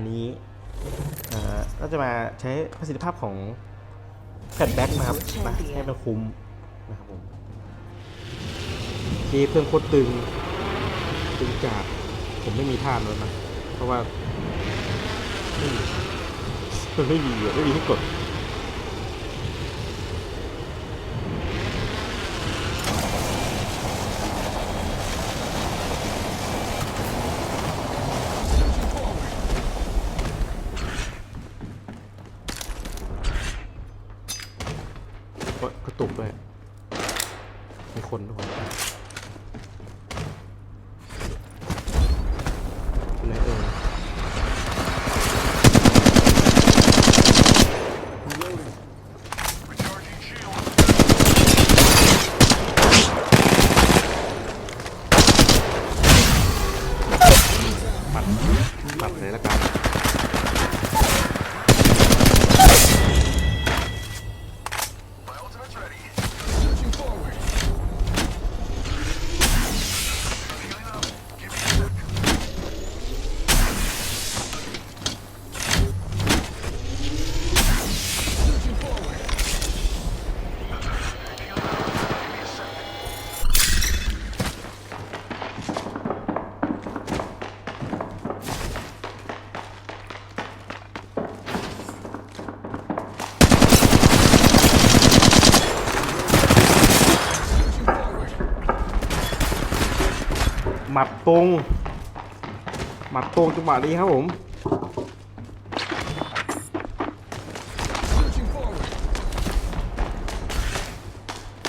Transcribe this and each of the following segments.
านี้เราก็จะมาใช้ประสิทธิภาพของแฟลชแบ็กนะครับให้มันคุ้มนะครับผมที่เพื่อนโคตรตึงตึงจากผมไม่มีท่าเลยนะเพราะว่าไม่มีมันไม่มีไม่มีให้กด ตรงหมัดตรงจังหวะนี้ครับผม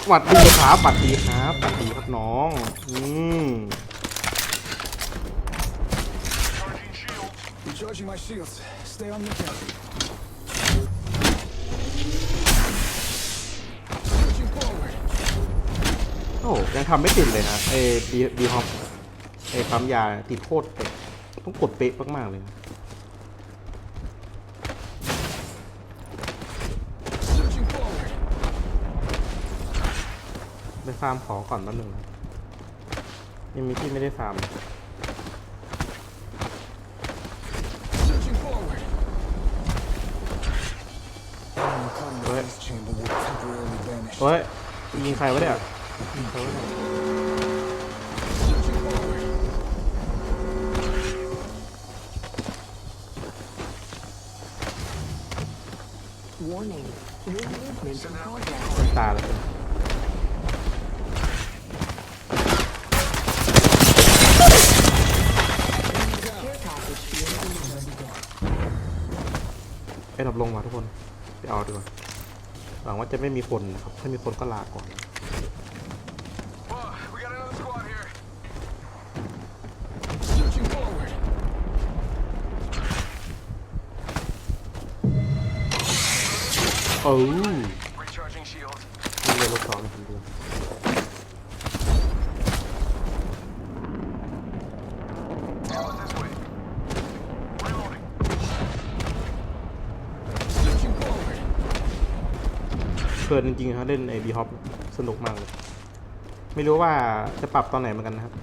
สวัสดีครับสวัสดีครับสวัสดีครับน้อง อืม Recharging my shields. Stay on lookout. Pushing forward. โอ้ยังทำไม่ติดเลยนะ เอบีบีฮอป ไอ้ปั๊มยาติดโคตรเป๊ะต้องกดเป๊ะมากๆเลยไปฟาร์มของก่อนแป๊บนึงนะยังมีที่ไม่ได้ฟาร์มเฮ้ยยิงใครวะเนี่ยยิงใครวะเนี่ย movement in progress. คนตาเลย Care package being delivered. ไอ้ดับลงมาทุกคนไปเอาดีกว่าหวังว่าจะไม่มีคนนะครับ ถ้ามีคนก็ลาก่อน Oh, we got another squad here. Searching forward. เอ ลินจริงๆครับเล่นไอบีฮอปสนุกมากเลย ไม่รู้ว่าจะปรับตอนไหนเหมือนกันนะครับ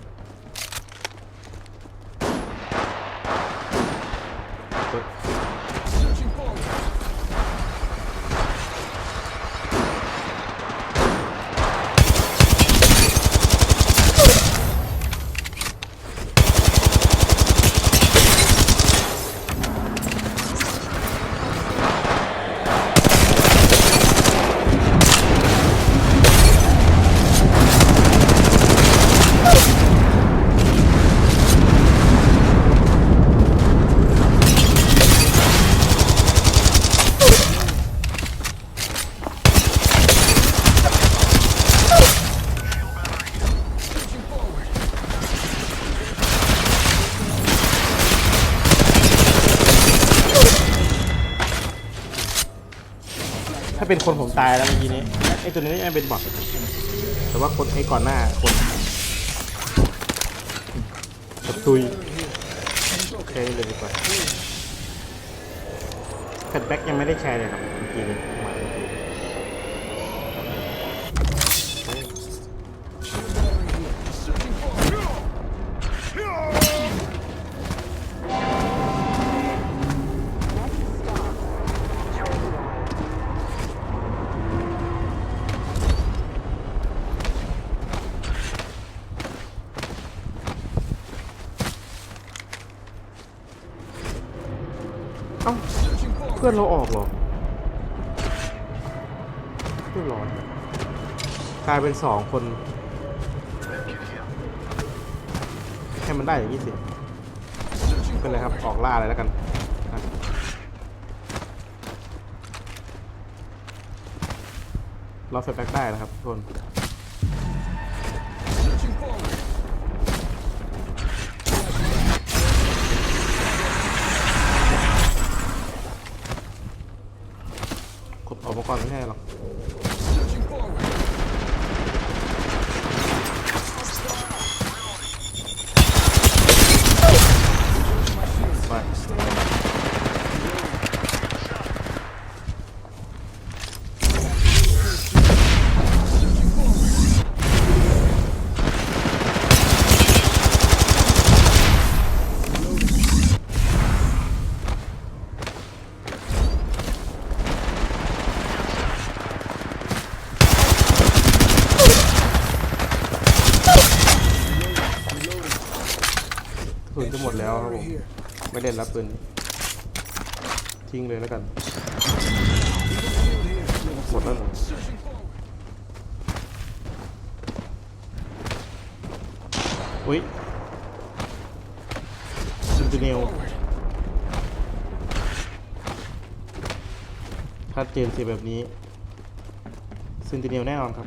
ถ้าเป็นคนผมตายแล้วเมื่อกี้นี้ไอตัวนี้ยังเป็นบอทแต่ว่าคนไอก่อนหน้าคนกระตุยโอเคเลยดีกว่าแฟลชแบ็กยังไม่ได้แชร์เลยครับเมื่อกี้นี้ อ้าเพื่อนเราออกเหรอเพื่อนร้อนยกลายเป็นสองคนให้มันได้อย่างนี้สิเป็นไรครับออกล่าเลยแล้วกันเราเฟซแบ็กได้นะครับทุกคน ก่อนไม่ใช่หรอก ล่นรับปืนนี้ทิ้งเลยแล้วกัน หมดแล้วหรออุ้ยซินติเนลถ้าเจนสีแบบนี้ซินติเนลแน่นอนครับ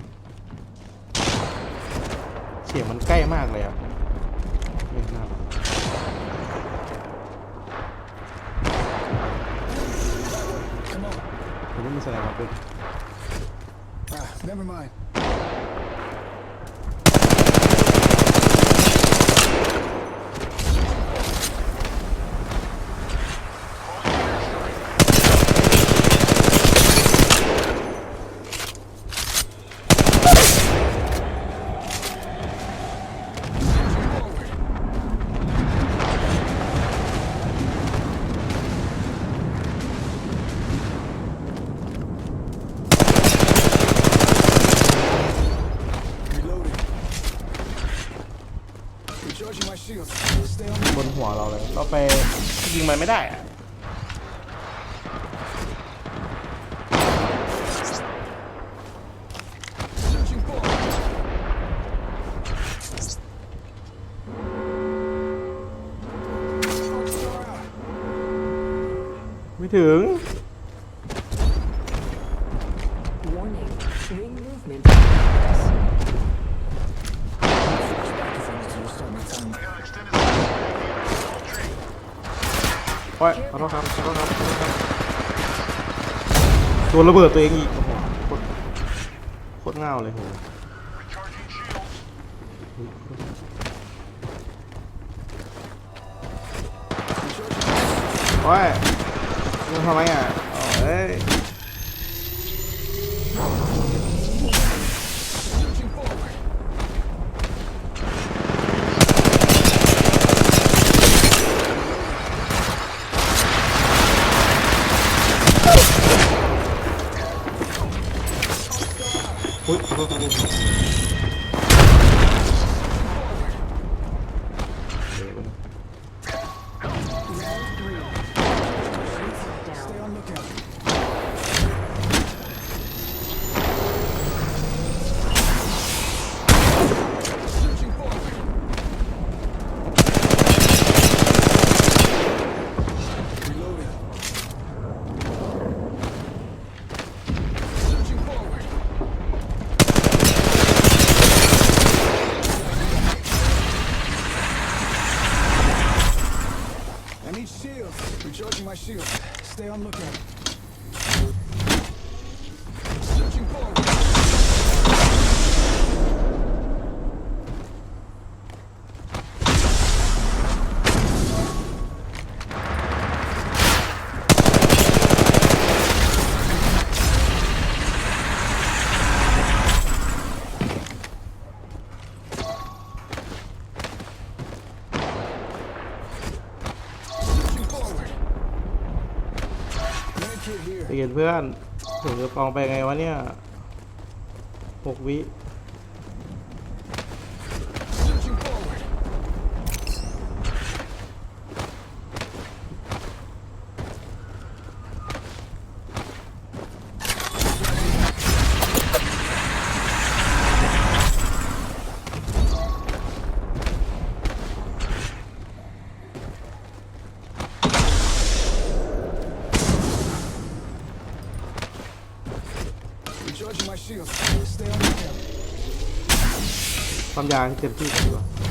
เสียงมันใกล้มากเลยอะนี่น่า ปอร์ปืน Ah, never mind. 'Reloading. Recharging my shields. Stay on บนหัว เราไปยิงมันไม่ได้อะไม่ถึง ครับขอโทษครับขอโทษครับโดนระเบิดตัวเองอีกโอ้โหโคตรโคตรเง่าเลยโหโอ้ยมึงทำไมอะเอ้ย Searching forward. อุ้ยขอโทษข เย็นเพื่อนถึงจะปองไปไงวะเนี่ยหกวิ Searching forward. ความยาวให้เต็มที่ก่อนดีกว่า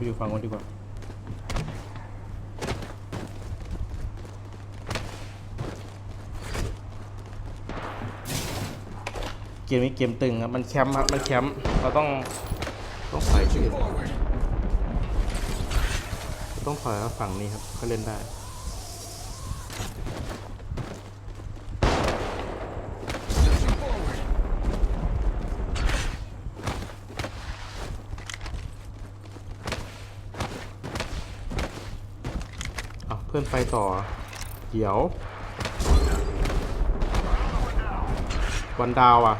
ไปอยู่ฝั่งนู้นดีกว่า เกมนี้เกมตึงครับมันแคมป์ครับมันแคมป์เราต้องต้องถอยที่อื่น Forward. ต้องถอยมาฝั่งนี้ครับก็เล่นได้ Searching forward. อะเพื่อ นไปต่อเดี๋ยว วันดาวอะ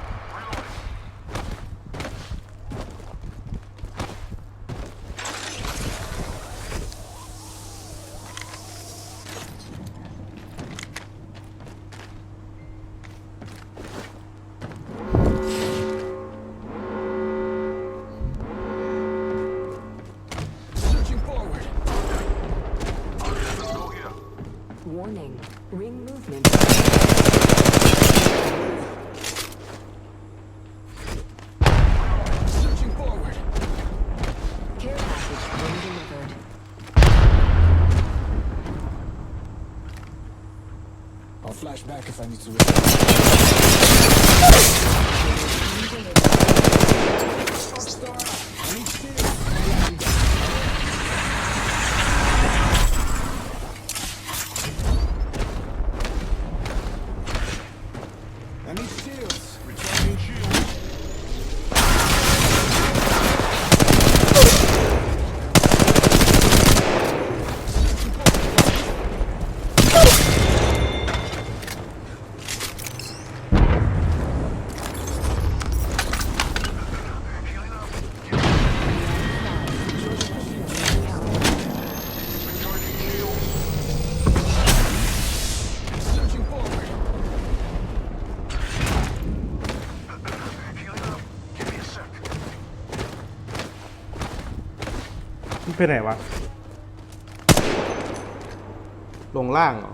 movement. Searching too. ไปไหนวะ ลงล่างเหรอ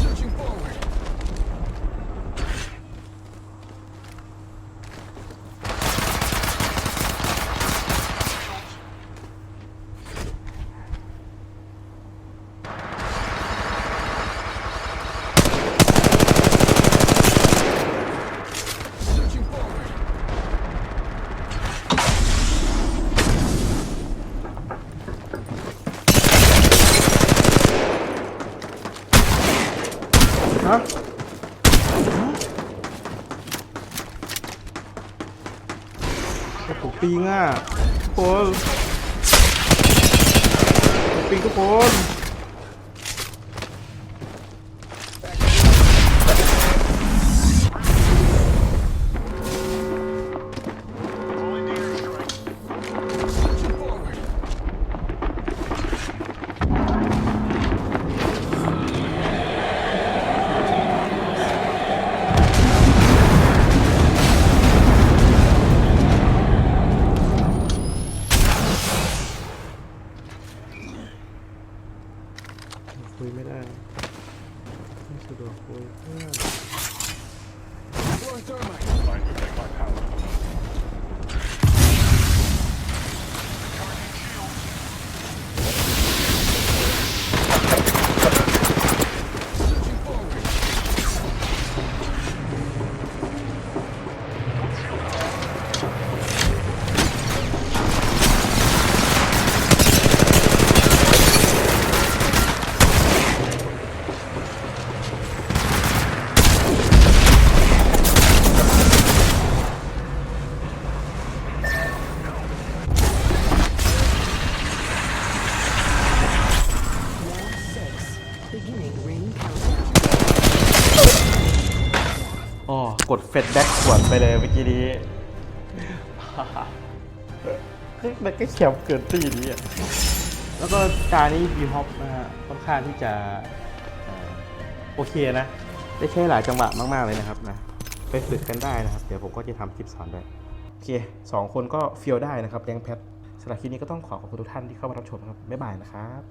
Searching forward. Searching forward. ฮะโอ้โหปีง่ะทุกคนผมปีทุกคน กดเฟดแบ็กสวนไปเลยเมื่อกี้นี้เฮ้ยมันก็แคมเกินตีนี้อะแล้วก็จานี้บีฮอปนะฮะค่อนข้างที่จะโอเคนะ ได้ใช้หลายจังหวะมาก ๆ เลยนะครับนะ ไปฝึกกันได้นะครับ เดี๋ยวผมก็จะทำคลิปสอนด้วย โอเคสองคนก็เฟีลได้นะครับแดงแพทสำหรับคลิปนี้ก็ต้องขอขอบคุณทุกท่านที่เข้ามารับชมครับ บ๊ายบายนะครับ